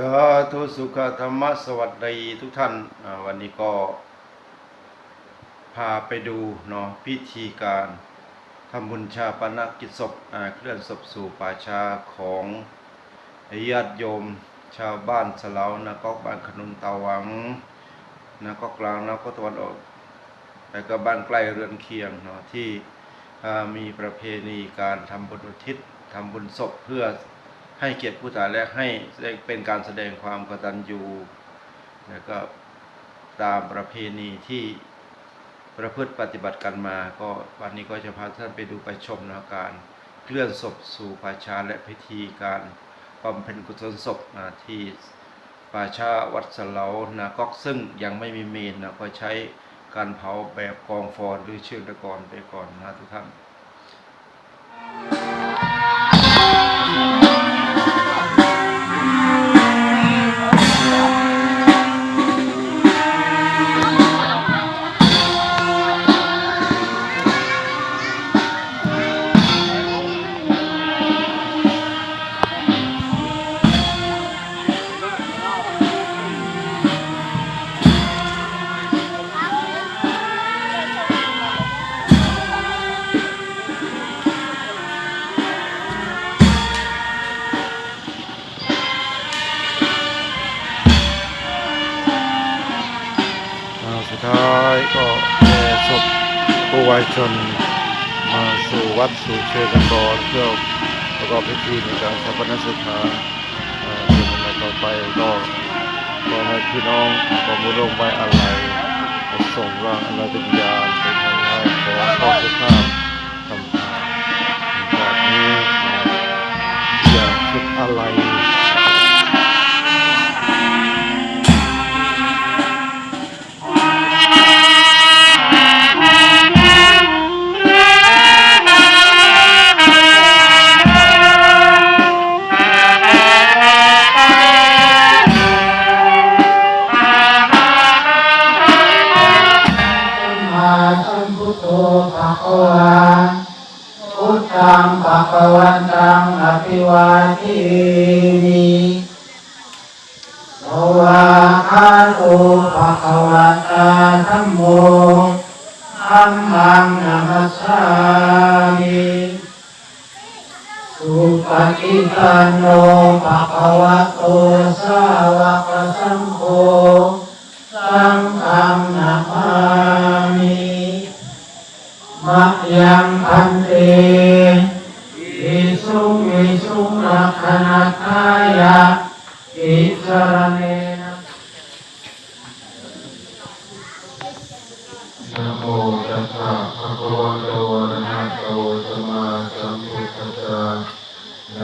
สาธุสุขธรรมะสวัสดีทุกท่านวันนี้ก็พาไปดูเนาะพิธีการทำบุญชาปนกิจศพเคลื่อนศพสู่ป่าชาของญาติโยมชาวบ้านสเลานะก็บ้านขนุนตาวังนะก็กลางแล้วก็ตะวันออกแล้วก็บ้านใกล้เรือนเคียงเนาะที่มีประเพณีการทำบุญอุทิศทำบุญศพเพื่อ ให้เกียรติผู้ตายและให้เป็นการแสดงความกตัญญูแล้วก็ตามประเพณีที่ประพฤติปฏิบัติกันมา ก็วันนี้ก็จะพาท่านไปดูไปชมนะการเคลื่อนศพสู่ป่าชาและพิธีการบำเพ็ญกุศลศพนะที่ป่าชาวัดสเลานะก็ซึ่งยังไม่มีเมนนะก็ใช้การเผาแบบกองฟอนหรือเชิงตะกอนไปก่อนนะทุกท่าน วายชนมาสู่วัดสู่เชตกรเพื่อประกอบพิธีในการชาปนสถานอ่าเป็นวันต่อไปก็ขอให้พี่น้องขอมุลงไว้อะไรส่งร่างอะไรเป็นญาณไปทางให้ของพ่อสุภาพทำทานจากนี้อย่าคิดอะไร ธัมโมธัมมังนัมัสสามิสุปฏิปันโนภะคะวะโตสาวกสังโฆสังฆังนามามิมะยังพันเตอิสุงอิสุงรักขณาทายะอิสรเน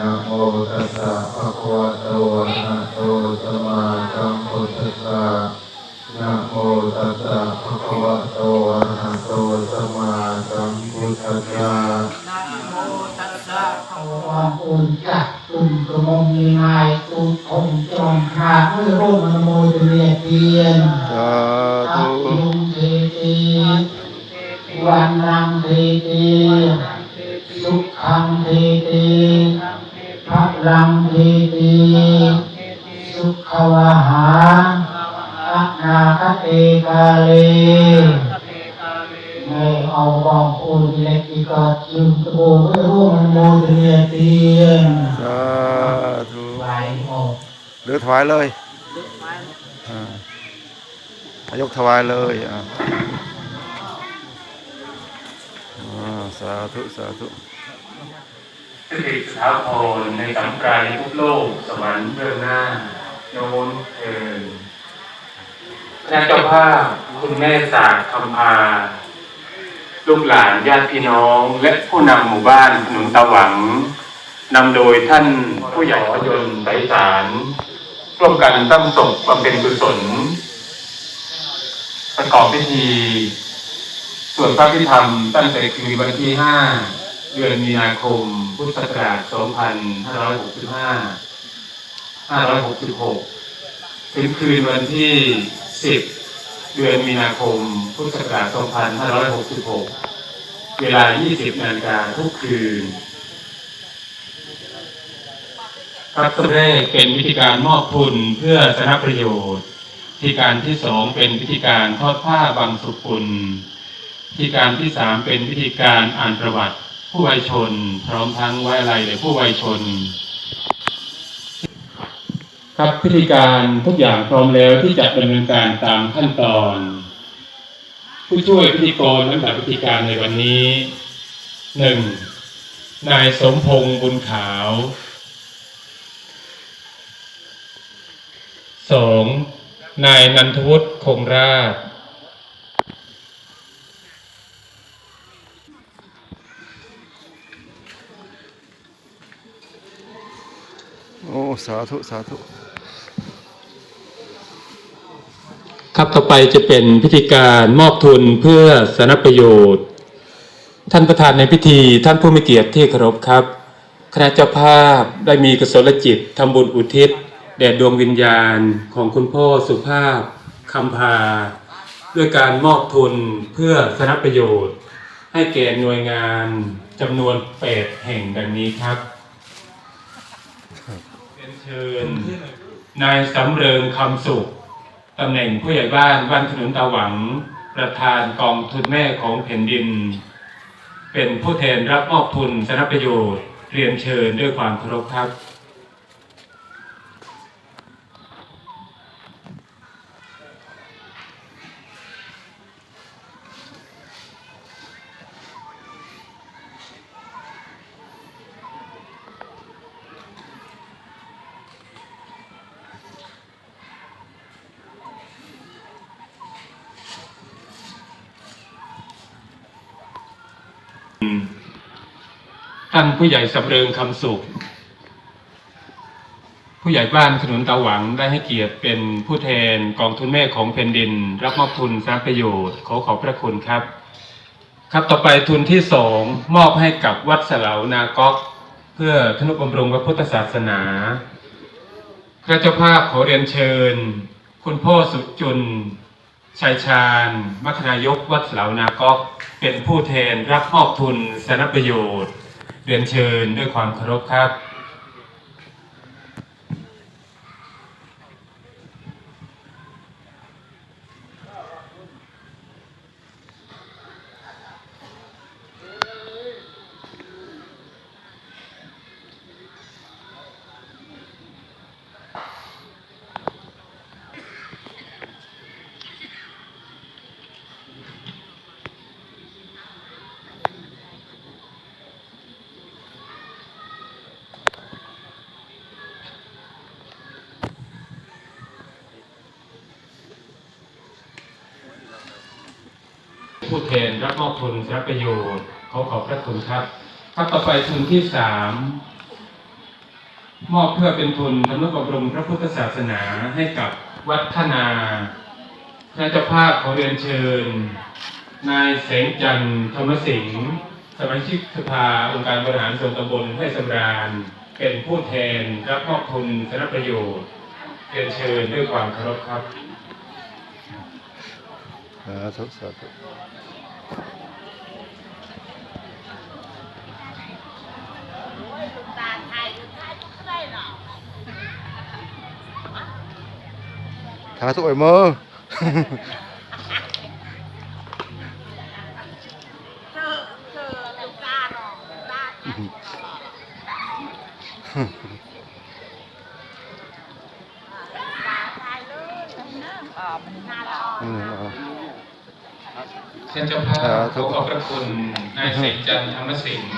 นะโมตัสสะภะคะวะโตอะระหะโตสัมมาสัมพุทธัสสะนะโมตัสสะภะคะวะโตอะระหะโตสัมมาสัมพุทธัสสะภาวะอุญจักตุมกมงมีนายตุมองจงขาเมื่อร่มนโมตุเนียเทียนสาตัธุกลุงเทตีวันนังเทตีสุขังเทตี พัลังเทตีสุขวาหาอนาคเตกาเลในเอาบองอุนเล็กอีกอดจึงตะโบไม่ร่วมโมเดียเตียนสาธุไหลออกหรือถวายเลยอ่ายกถวายเลยอ่าอ่าสาธุสาธุ สถิตสถาพรในสัมปรายทุกโลกสวรรค์เบื้องหน้า โน้นเทินคณะเจ้าภาพคุณแม่ศาสตร์คำพาลูกหลานญาติพี่น้อง และผู้นำหมู่บ้านขนุนตะหวังนำโดยท่านผู้ใหญ่พยนต์ไสสารร่วมกันตั้งศพบำเพ็ญกุศล ประกอบพิธีส่วนพระพิธรรมตั้งแต่คืนวันที่5 เดือนมีนาคม พุทธศักราช 2565 566 ถึงคืนวันที่ 10 เดือนมีนาคม พุทธศักราช 2566 เวลา 20 นาฬิกาทุกคืน ครับตัวแรกเป็นวิธีการมอบทุนเพื่อสาธารประโยชน์วิธีการที่สองเป็นวิธีการทอดผ้าบางสุกุลวิธีการที่สามเป็นวิธีการอ่านประวัติ ผู้วัยชน พร้อมทั้งไว้อะไรแด่ผู้วัยชน ครับพิธีการทุกอย่างพร้อมแล้วที่จะดำเนินการตามขั้นตอน ผู้ช่วยพิธีกรลำดับพิธีการในวันนี้หนึ่งนายสมพงษ์บุญขาวสองนายนันทวุฒิคงราช โอ้ สาธุ สาธุ ครับต่อไปจะเป็นพิธีการมอบทุนเพื่อสาธารณประโยชน์ ท่านประธานในพิธีท่านผู้มีเกียรติที่เคารพครับ คณะเจ้าภาพได้มีกุศลจิตทำบุญอุทิศแด่ดวงวิญญาณของคุณพ่อสุภาพคำพา ด้วยการมอบทุนเพื่อสาธารณประโยชน์ ให้แก่หน่วยงานจำนวนแปดแห่งดังนี้ครับ เชิญ นายสำเริงคำสุขตำแหน่งผู้ใหญ่บ้านบ้านถนนตาหวัง ประธานกองทุนแม่ของแผ่นดิน เป็นผู้แทนรับมอบทุนสนับประโยชน์ เรียนเชิญด้วยความเคารพครับ ท่านผู้ใหญ่สำเริงคำสุข ผู้ใหญ่บ้านขนุนตาหวังได้ให้เกียรติเป็นผู้แทนกองทุนแม่ของแผ่นดิน รับมอบทุนสร้างประโยชน์ ขอขอบพระคุณครับ ครับต่อไปทุนที่สองมอบให้กับวัดเสลาวนาก๊อกเพื่อทนุบำรุงพระพุทธศาสนา พระเจ้าภาพขอเรียนเชิญ คุณพ่อสุจุนชัยชาญมัคนายกวัดเสลาวนาก๊อกเป็นผู้แทนรับมอบทุนสาธารณประโยชน์ เรียนเชิญด้วยความเคารพครับ แทนรับมอบทุนสาธารณประโยชน์ขอขอบพระคุณครับครับต่อไปทุนที่สามมอบเพื่อเป็นทุนทำนุบำรุงพระพุทธศาสนาให้กับวัดธนาพระเจ้าภาพขอเรียนเชิญ นายเสงจันทร์ธรรมสิงห์สมาชิกสภาองค์การบริหารส่วนตำบลให้สำราญ เป็นผู้แทนรับมอบทุนสารประโยชน์เรียนเชิญด้วยความเคารพครับสาธุสาธุายทุไอ้มืออืมเอาท่านเจ้าภาพขอขอบพระคุณนายเสกจันทร์ธรรมสิงห์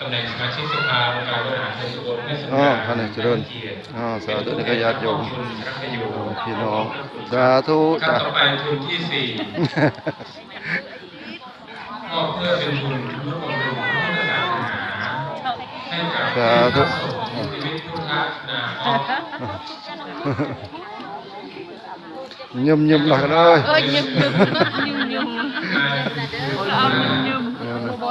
ตำแหน่งสมาชิกสภาองค์การบริหารส่วนตำบลแม่สำอ๋อราญท่านเจริญอ๋อสาธุนี่ก็ญาติโยมขอบคุณพระประโยชน์พี่น้องสาธุครับจ้ะต่อไปทุนที่สี่มอบเพื่อเป็นทุนเพื่อบำรุงพระพุทธศาสนาให้กับสาธุชีวิตพุทธนาคตยมยมหลัก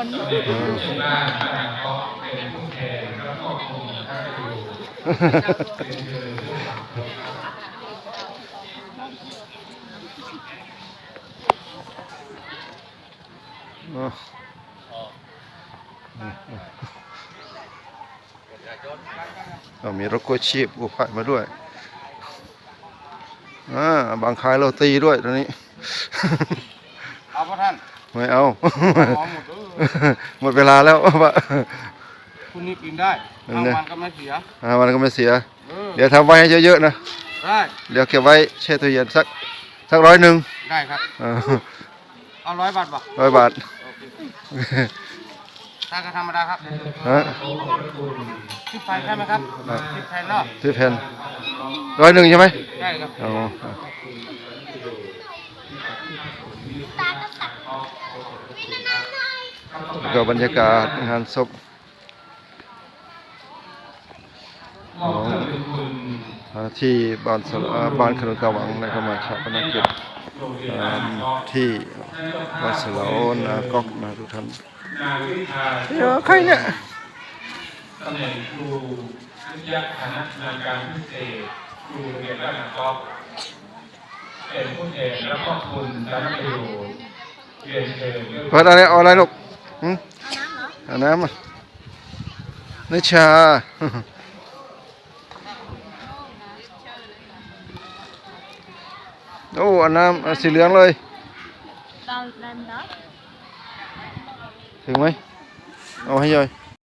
นายเอายืมยืมเออบนเด็กผู้ใหญ่บ้านบ้านนาคตเป็นผู้แทนแล้วก็คงพระประโยชน์อ๋อก็มีรถกู้ชีพกู้ภัยมาด้วยอ่าบางคายเราตีด้วยตอนนี้ เอาพระท่าน ไม่เอาขอ หมดเออหมดเวลาแล้วว่าคุณนี่กินได้นั่ทานงแหละวันก็ไม่เสียอ่ามันก็ไม่เสียเออเดี๋ยวทำไว้ให้เยอะๆนะได้เดี๋ยวเก็บไว้แช่ตู้เย็นสักสักร้อยหนึ่งได้ครับอ่าเอาร้อยบาทบ่ร้อยบาทถ้าก็ธรรมดาครับฮะทิพไทยใช่ไหมครับทิพไทยเนาะซื้อแผ่นร้อยหนึ่งใช่ไหมได้ครับ อ๋อแล้ว ก็บรรยากาศงานศพมอบเพื่อเป็นคุณอ่าที่บ้านสลอ่าบ้านขนุนกาหวังนะครับมาชาปนกิจโรงเรียนอ่าบ้านเกาะที่บ้านสลาโอนนาก๊อกนะทุกท่านนายวิชาเดี๋ยวใครเนี่ยตำแหน่งครูวิทยาคณะงานการพิเศษครูโรงเรียนบ้านเกาะเป็นผู้แทนและก็คุณรับประโยชน์เรียนเชิญเรื่องเปิดอะไรเอาอะไรลูกหึเอาน้ำอ่ะนิชาโอ้เอาน้ำเอาสีเหลืองเลย Tao lên đó ถึงไหมเอาให้ย่อย